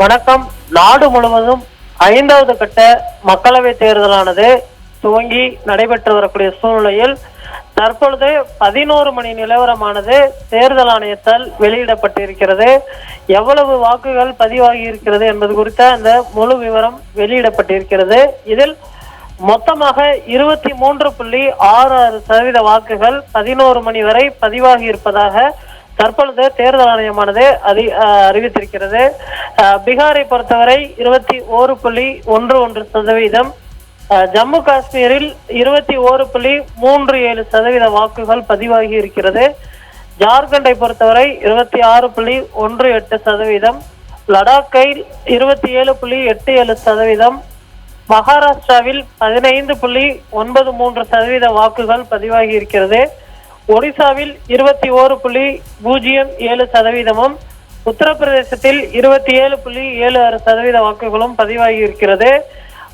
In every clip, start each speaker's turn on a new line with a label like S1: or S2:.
S1: வணக்கம். நாடு முழுவதும் ஐந்தாவது கட்ட மக்களவை தேர்தலானது துவங்கி நடைபெற்று வரக்கூடிய சூழ்நிலையில் தற்பொழுது பதினோரு மணி நிலவரமானது தேர்தல் ஆணையத்தால் வெளியிடப்பட்டிருக்கிறது. எவ்வளவு வாக்குகள் பதிவாகி இருக்கிறது என்பது குறித்த அந்த முழு விவரம் வெளியிடப்பட்டிருக்கிறது. இதில் மொத்தமாக இருபத்தி மூன்று புள்ளி ஆறு ஆறு சதவீத வாக்குகள் பதினோரு மணி வரை பதிவாகி இருப்பதாக தற்பொழுது தேர்தல் ஆணையமானது அறி அறிவித்திருக்கிறது. பீகாரை பொறுத்தவரை இருபத்தி ஓரு புள்ளி ஒன்று ஒன்று சதவீதம். ஜம்மு காஷ்மீரில் இருபத்தி ஓரு புள்ளி மூன்று ஏழு சதவீத வாக்குகள் பதிவாகி இருக்கிறது. ஜார்க்கண்டை பொறுத்தவரை இருபத்தி ஆறு புள்ளி ஒன்று எட்டு சதவீதம். லடாக்கை இருபத்தி ஏழு புள்ளி எட்டு ஏழு சதவீதம். மகாராஷ்டிராவில் பதினைந்து புள்ளி ஒன்பது மூன்று சதவீத வாக்குகள் பதிவாகி இருக்கிறது. ஒடிசாவில் இருபத்தி ஓரு புள்ளி பூஜ்ஜியம் ஏழு சதவீதமும் உத்தரப்பிரதேசத்தில் இருபத்தி ஏழு புள்ளி ஏழு ஆறு சதவீத வாக்குகளும் பதிவாகி இருக்கிறது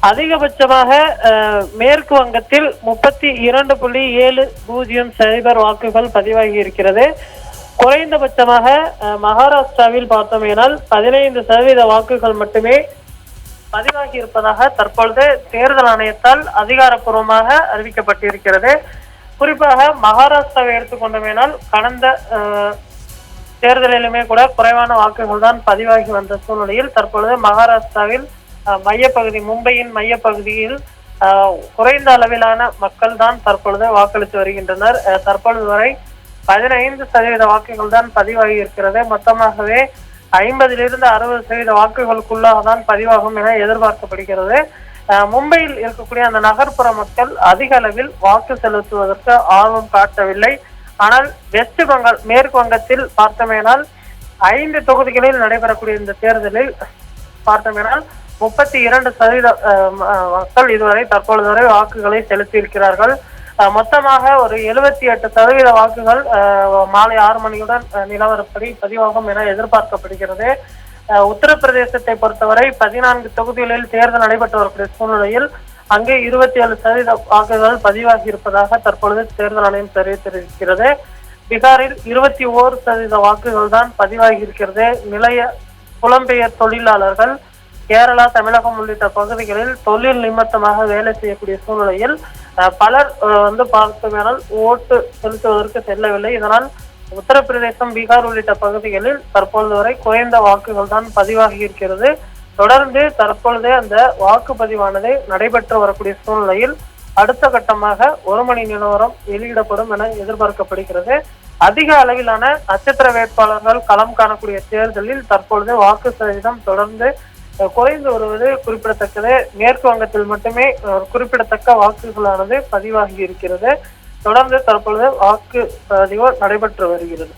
S1: அதிகபட்சமாக அஹ், மேற்கு வங்கத்தில் முப்பத்தி இரண்டு புள்ளி ஏழு பூஜ்ஜியம் சைபர் வாக்குகள் பதிவாகி இருக்கிறது குறைந்தபட்சமாக அஹ், மகாராஷ்டிராவில் பார்த்தோமேனால் பதினைந்து சதவீத வாக்குகள் மட்டுமே பதிவாகி இருப்பதாக தற்பொழுது தேர்தல் ஆணையத்தால் அதிகாரப்பூர்வமாக அறிவிக்கப்பட்டிருக்கிறது. குறிப்பாக மகாராஷ்டிராவை எடுத்துக்கொண்டோமேனால் கடந்த தேர்தலிலுமே கூட குறைவான வாக்குகள் தான் பதிவாகி வந்த சூழ்நிலையில் தற்பொழுது மகாராஷ்டிராவில் அஹ், மையப்பகுதி மும்பையின் மையப்பகுதியில் குறைந்த அளவிலான மக்கள் தான் தற்பொழுது வாக்களித்து வருகின்றனர். தற்பொழுது வரை பதினைந்து சதவீத வாக்குகள் தான் பதிவாகி இருக்கிறது. மொத்தமாகவே ஐம்பதிலிருந்து அறுபது சதவீத வாக்குகளுக்குள்ளாக தான் பதிவாகும் என எதிர்பார்க்கப்படுகிறது. மும்பையில் இருக்கக்கூடிய அந்த நகர்ப்புற மக்கள் அதிக அளவில் வாக்கு செலுத்துவதற்கு ஆர்வம் காட்டவில்லை. ஆனால் வெஸ்ட் பெங்கால் மேற்கு வங்கத்தில் பார்த்தோமேனால் ஐந்து தொகுதிகளில் நடைபெறக்கூடிய இந்த தேர்தலில் பார்த்தோமேனால் முப்பத்தி இரண்டு சதவீத மக்கள் இதுவரை தற்பொழுது வரை வாக்குகளை செலுத்தியிருக்கிறார்கள். மொத்தமாக ஒரு எழுபத்தி எட்டு சதவீத வாக்குகள் அஹ், மாலை ஆறு மணியுடன் நிலவரப்படி பதிவாகும் என எதிர்பார்க்கப்படுகிறது. உத்தரப்பிரதேசத்தை பொறுத்தவரை பதினான்கு தொகுதிகளில் தேர்தல் நடைபெற்று வரக்கூடிய சூழ்நிலையில் அங்கே இருபத்தி ஏழு சதவீத வாக்குகள் பதிவாகி இருப்பதாக தற்பொழுது தேர்தல் ஆணையம் தெரிவித்திருக்கிறது. பீகாரில் இருபத்தி ஓரு சதவீத வாக்குகள் தான் பதிவாகி இருக்கிறது. நிலைய புலம்பெயர் தொழிலாளர்கள் கேரளா தமிழகம் உள்ளிட்ட பகுதிகளில் தொழில் நிமித்தமாக வேலை செய்யக்கூடிய சூழ்நிலையில் பலர் வந்து பார்த்தோமேனால் ஓட்டு செலுத்துவதற்கு செல்லவில்லை. இதனால் உத்தரப்பிரதேசம் பீகார் உள்ளிட்ட பகுதிகளில் தற்பொழுது வரை குறைந்த வாக்குகள் தான் பதிவாகி இருக்கிறது. தொடர்ந்து தற்பொழுது அந்த வாக்குப்பதிவானது நடைபெற்று வரக்கூடிய சூழ்நிலையில் அடுத்த கட்டமாக ஒரு மணி நிலவரம் வெளியிடப்படும் என எதிர்பார்க்கப்படுகிறது. அதிக அளவிலான நட்சத்திர வேட்பாளர்கள் களம் காணக்கூடிய தேர்தலில் தற்பொழுது வாக்கு சதவீதம் தொடர்ந்து குறைந்து வருவது குறிப்பிடத்தக்கது. மேற்கு வங்கத்தில் மட்டுமே குறிப்பிடத்தக்க வாக்குகளானது பதிவாகி இருக்கிறது. தொடர்ந்து தற்பொழுது வாக்கு பதிவு நடைபெற்று வருகிறது.